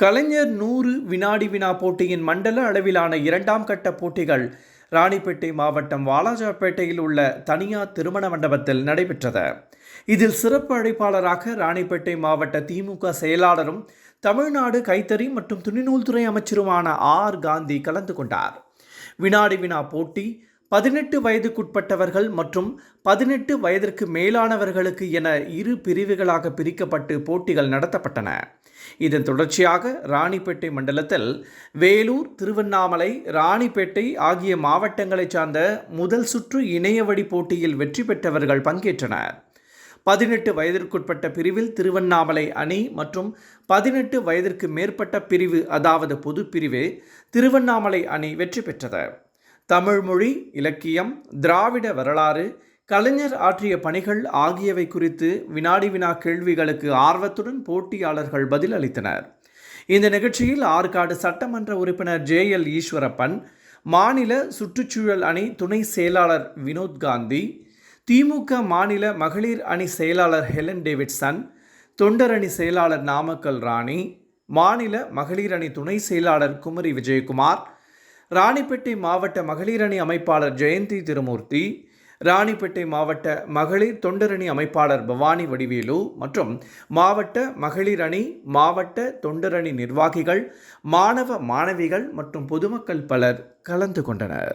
கலைஞர் நூறு வினாடி வினா போட்டியின் மண்டல அளவிலான இரண்டாம் கட்ட போட்டிகள் ராணிப்பேட்டை மாவட்டம் வாலாஜாப்பேட்டையில் உள்ள தனியார் திருமண மண்டபத்தில் நடைபெற்றது. இதில் சிறப்பு அழைப்பாளராக ராணிப்பேட்டை மாவட்ட திமுக செயலாளரும் தமிழ்நாடு கைத்தறி மற்றும் துணிநூல்துறை அமைச்சருமான ஆர் காந்தி கலந்து கொண்டார். வினாடி வினா போட்டி பதினெட்டு வயதுக்குட்பட்டவர்கள் மற்றும் பதினெட்டு வயதிற்கு மேலானவர்களுக்கு என இரு பிரிவுகளாக பிரிக்கப்பட்டு போட்டிகள் நடத்தப்பட்டன. இதன் தொடர்ச்சியாக ராணிப்பேட்டை மண்டலத்தில் வேலூர் திருவண்ணாமலை ராணிப்பேட்டை ஆகிய மாவட்டங்களைச் சார்ந்த முதல் சுற்று இணையவழி போட்டியில் வெற்றி பெற்றவர்கள் பங்கேற்றனர். பதினெட்டு வயதிற்குட்பட்ட பிரிவில் திருவண்ணாமலை அணி மற்றும் பதினெட்டு வயதிற்கு மேற்பட்ட பிரிவு அதாவது பொது பிரிவு திருவண்ணாமலை அணி வெற்றி பெற்றது. தமிழ்மொழி இலக்கியம் திராவிட வரலாறு கலைஞர் ஆற்றிய பணிகள் ஆகியவை குறித்து வினாடி வினா கேள்விகளுக்கு ஆர்வத்துடன் போட்டியாளர்கள் பதில் அளித்தனர். இந்த நிகழ்ச்சியில் ஆற்காடு சட்டமன்ற உறுப்பினர் ஜே எல் ஈஸ்வரப்பன் மாநில சுற்றுச்சூழல் அணி துணை செயலாளர் வினோத் காந்தி திமுக மாநில மகளிர் அணி செயலாளர் ஹெலன் டேவிட்சன் தொண்டர் அணி செயலாளர் நாமக்கல் ராணி மாநில மகளிர் அணி துணை செயலாளர் குமரி விஜயகுமார் ராணிப்பேட்டை மாவட்ட மகளிரணி அமைப்பாளர் ஜெயந்தி திருமூர்த்தி ராணிப்பேட்டை மாவட்ட மகளிர் தொண்டரணி அமைப்பாளர் பவானி வடிவேலு மற்றும் மாவட்ட மகளிர் அணி மாவட்ட தொண்டரணி நிர்வாகிகள் மாணவ மாணவிகள் மற்றும் பொதுமக்கள் பலர் கலந்து கொண்டனர்.